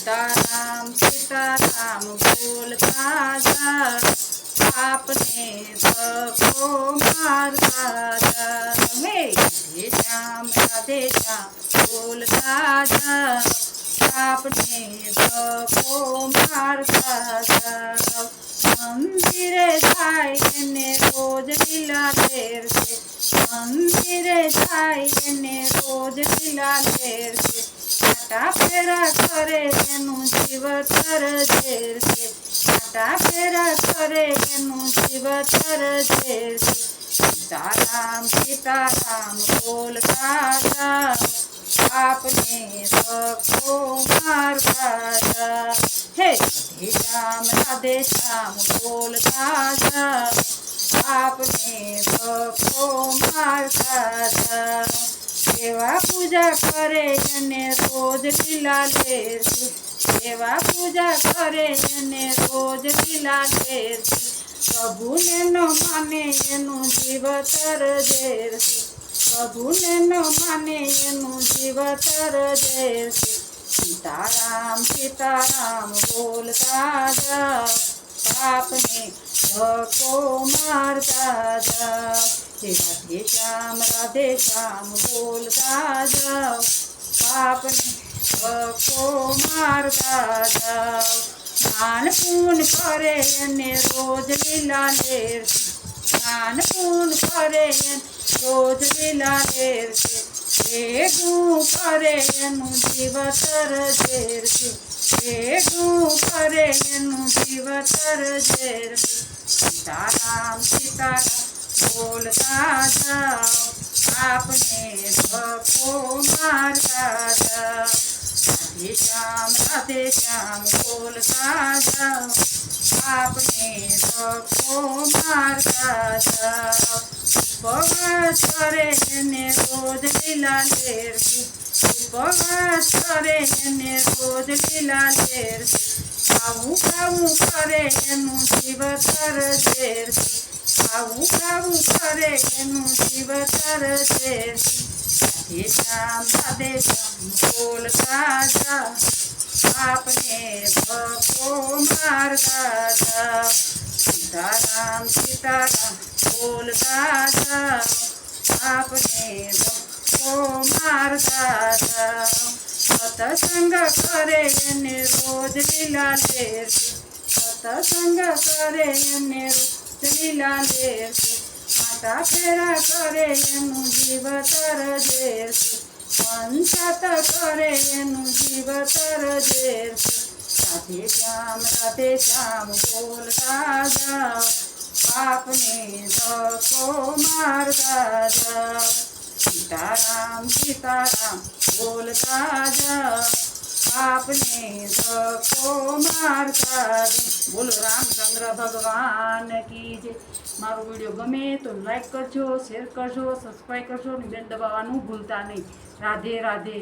સીતારામ સીતારામ બોલતા જા આપને ધક્કો મારતા જા હે રાધે શ્યામ રાધે શ્યામ બોલતા જા આપને ધક્કો મારતા જા મંદિરે જાય એને રોજ લીલા ફેરશે મંદિરે જાય એને રોજ લીલા ફેરશે આટા ફેરા કરે, એનું જીવતર ઝેરશે આટા ફેરા કરે, એનું જીવતર ઝેરશે સીતારામ સીતારામ બોલ જાઓ આપને ભક્તો મારતા જાઓ હે શ્યામ, રાધે શ્યામ બોલ જાઓ આપને ભક્તો મારતા જાઓ એવા પૂજા કરે અને રોજ લીલા લેરશે એવા પૂજા કરે અને રોજ લીલા લેરશે પ્રભુને ન માને એનું જીવતર ઝેરશે પ્રભુને ન માને એનું જીવતર ઝેરશે સીતારામ સીતારામ બોલતા જાઓ પાપને ધક્કો મારતા જાઓ હે રાધે શ્યામ રાધે શ્યામ બોલતા જાઓ પાપને ધક્કો મારતા જાઓ દાન પૂન કરે અને રોજ લીલા લેરશે દાન પૂન કરે રોજ લીલા લેરશે ભેગું કરે એનું જીવતર ઝેરશે ભેગું કરે એનું જીવતર ઝેરશે સીતારામ સીતારામ. બોલતા જાઓ, આપને ધક્કો મારતા જાઓ. રાધે શ્યામ રાધે શ્યામ બોલતા જાઓ, આપને ધક્કો મારતા જાઓ. ભગત કરે એને રોજ લીલા લેરશે ભગત કરે એને રોજ લીલા લેરશે ખાવું ખાવું કરે એનું જીવતર ઝેરશે ખાવું કાવું કરે, એનું જીવતર ઝેરશે રાધે શ્યામ શ્યામ બોલતા જા. આપને ભકો માર દાદા સીતારામ સીતારામ બોલ દાદા આપને ભકો માર દાદા સતસંગ કરે, એને રોજ લીલા લેરશે સતસંગ કરે, એને રોજ લીલા લેરશે માતા ફેરા કરે એનું જીવતર ઝેરશે પંચાત કરે એનું જીવતર ઝેરશે રાધે શ્યામ રાધે શ્યામ બોલતા જાઓ આપને ધક્કો મારતા જાઓ સીતારામ સીતારામ બોલતા જાઓ આપને ધક્કો મારતા બોલો, રામચંદ્ર ભગવાન કી જે મારો વીડિયો ગમે તો લાઈક કરજો શેર કરજો સબસ્ક્રાઈબ કરજો અને બેલ દબાવવાનું ભૂલતા નહીં. રાધે રાધે.